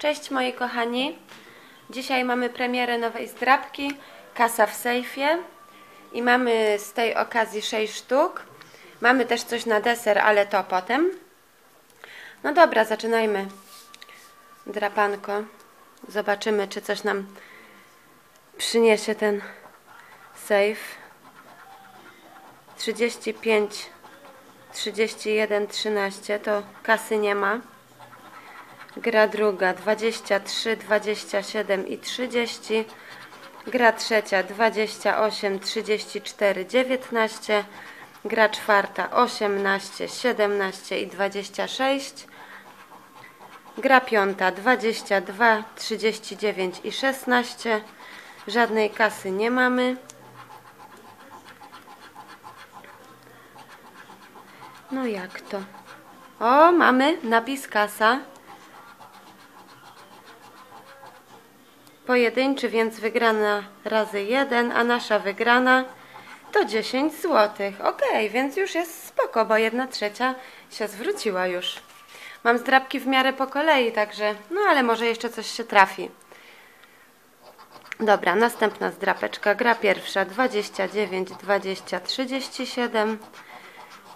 Cześć moi kochani. Dzisiaj mamy premierę nowej zdrabki, kasa w sejfie i mamy z tej okazji 6 sztuk. Mamy też coś na deser, ale to potem. No dobra, zaczynajmy. Drapanko. Zobaczymy, czy coś nam przyniesie ten sejf. 35, 31, 13 to kasy nie ma. Gra druga 23, 27 i 30. Gra trzecia 28, 34, 19. Gra czwarta 18, 17 i 26. Gra piąta 22, 39 i 16. Żadnej kasy nie mamy. No jak to? O, mamy napis kasa. Pojedynczy, więc wygrana razy 1, a nasza wygrana to 10 zł. Ok, więc już jest spoko, bo jedna trzecia się zwróciła już. Mam zdrabki w miarę po kolei, także no ale może jeszcze coś się trafi. Dobra, następna zdrapeczka. Gra pierwsza 29, 20, 37,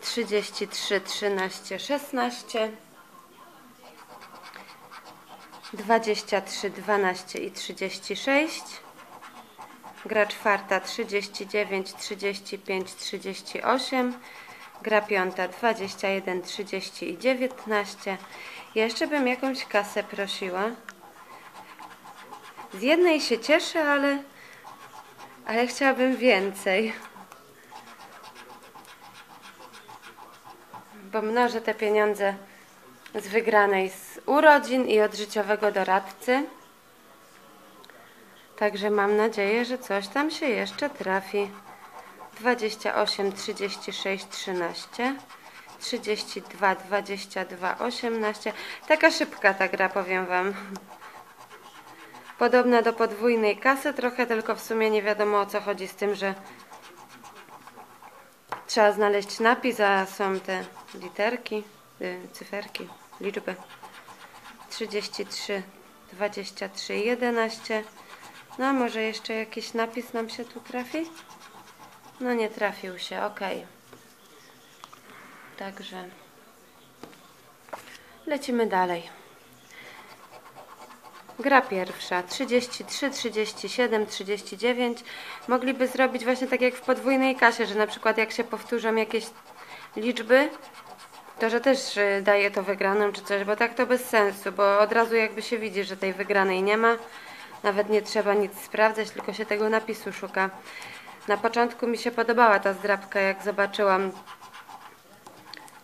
33, 13, 16. 23, 12 i 36. Gra czwarta 39, 35, 38. Gra piąta 21, 30 i 19. Jeszcze bym jakąś kasę prosiła. Z jednej się cieszę, ale, ale chciałabym więcej. Bo mnożę te pieniądze z wygranej z urodzin i od życiowego doradcy. Także mam nadzieję, że coś tam się jeszcze trafi. 28, 36, 13, 32, 22, 18. Taka szybka ta gra, powiem Wam. Podobna do podwójnej kasy, trochę tylko w sumie nie wiadomo o co chodzi z tym, że trzeba znaleźć napis, a są te literki, y, cyferki liczby 33, 23, 11. No, może jeszcze jakiś napis nam się tu trafi? No, nie trafił się, ok. Także lecimy dalej. Gra pierwsza 33, 37, 39. Mogliby zrobić właśnie tak jak w podwójnej kasie, że na przykład jak się powtórzą jakieś liczby, że też daje to wygraną czy coś, bo tak to bez sensu, bo od razu jakby się widzi, że tej wygranej nie ma. Nawet nie trzeba nic sprawdzać, tylko się tego napisu szuka. Na początku mi się podobała ta zdrabka, jak zobaczyłam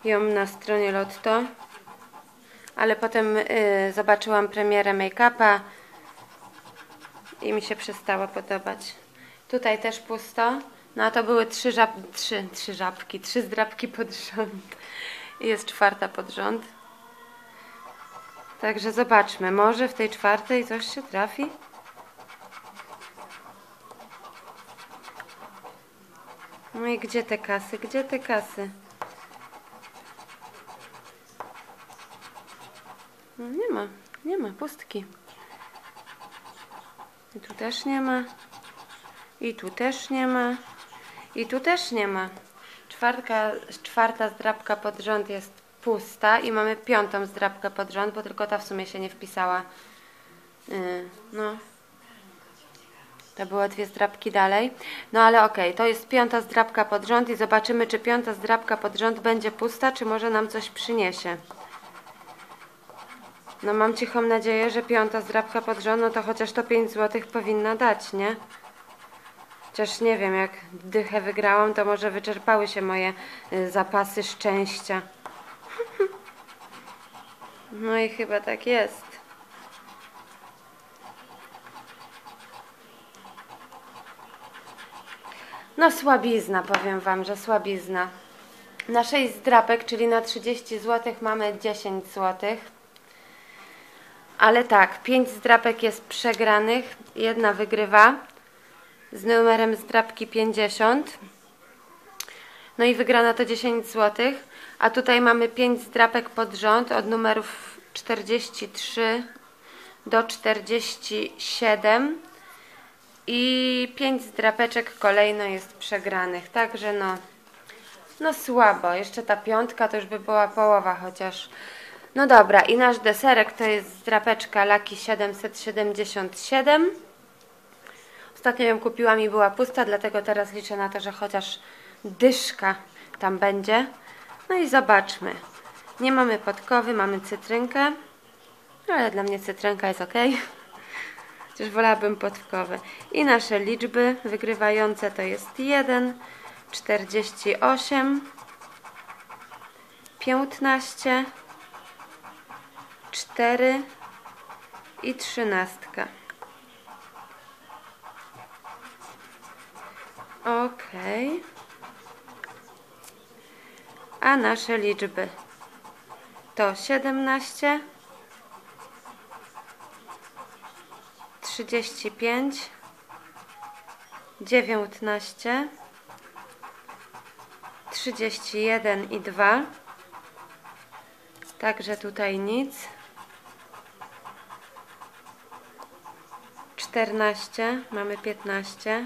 ją na stronie Lotto. Ale potem y, zobaczyłam premierę make-upa i mi się przestało podobać. Tutaj też pusto. No a to były trzy, żab trzy, trzy żabki, trzy zdrabki pod rząd. I jest czwarta pod rząd. Także zobaczmy, może w tej czwartej coś się trafi? No i gdzie te kasy? Gdzie te kasy? No nie ma, nie ma, pustki. I tu też nie ma. I tu też nie ma. I tu też nie ma. Czwartka, czwarta zdrabka pod rząd jest pusta i mamy piątą zdrabkę pod rząd, bo tylko ta w sumie się nie wpisała. Yy, no. To było dwie zdrabki dalej. No ale okej, okay, to jest piąta zdrabka pod rząd i zobaczymy, czy piąta zdrabka pod rząd będzie pusta, czy może nam coś przyniesie. No mam cichą nadzieję, że piąta zdrabka pod rząd, no to chociaż to 5 zł powinna dać, nie? Chociaż nie wiem, jak dychę wygrałam, to może wyczerpały się moje y, zapasy szczęścia. No i chyba tak jest. No słabizna, powiem Wam, że słabizna. Na 6 zdrapek, czyli na 30 zł mamy 10 zł. Ale tak, 5 zdrapek jest przegranych, jedna wygrywa z numerem zdrapki 50. No i wygrana to 10 zł. A tutaj mamy 5 zdrapek pod rząd od numerów 43 do 47 i 5 zdrapeczek kolejno jest przegranych, także no, no słabo, jeszcze ta piątka to już by była połowa chociaż. No dobra, i nasz deserek to jest zdrapeczka Laki 777. Ostatnio ją kupiłam i była pusta, dlatego teraz liczę na to, że chociaż dyszka tam będzie. No i zobaczmy. Nie mamy podkowy, mamy cytrynkę, ale dla mnie cytrynka jest ok. Chociaż wolałabym podkowy. I nasze liczby wygrywające to jest 1, 48, 15, 4 i 13. Ok. A nasze liczby to 17, 35, 19, 31 i 2. Także tutaj nic. 14, mamy 15,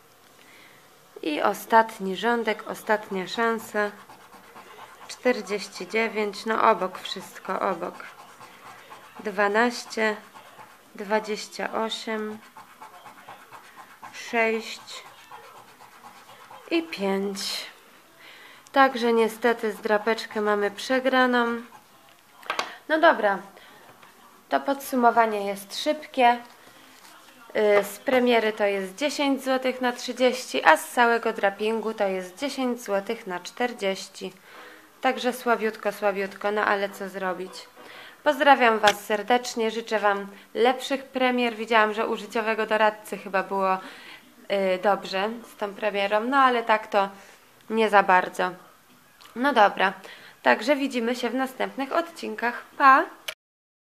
i ostatni rządek, ostatnia szansa. 49, no obok wszystko, obok. 12 28 6 i 5 także niestety z drapeczkę mamy przegraną. No dobra to podsumowanie jest szybkie z premiery to jest 10 zł na 30, a z całego drapingu to jest 10 zł na 40. Także słabiutko, słabiutko, no ale co zrobić. Pozdrawiam Was serdecznie, życzę Wam lepszych premier. Widziałam, że u życiowego doradcy chyba było yy, dobrze z tą premierą, no ale tak to nie za bardzo. No dobra, także widzimy się w następnych odcinkach. Pa!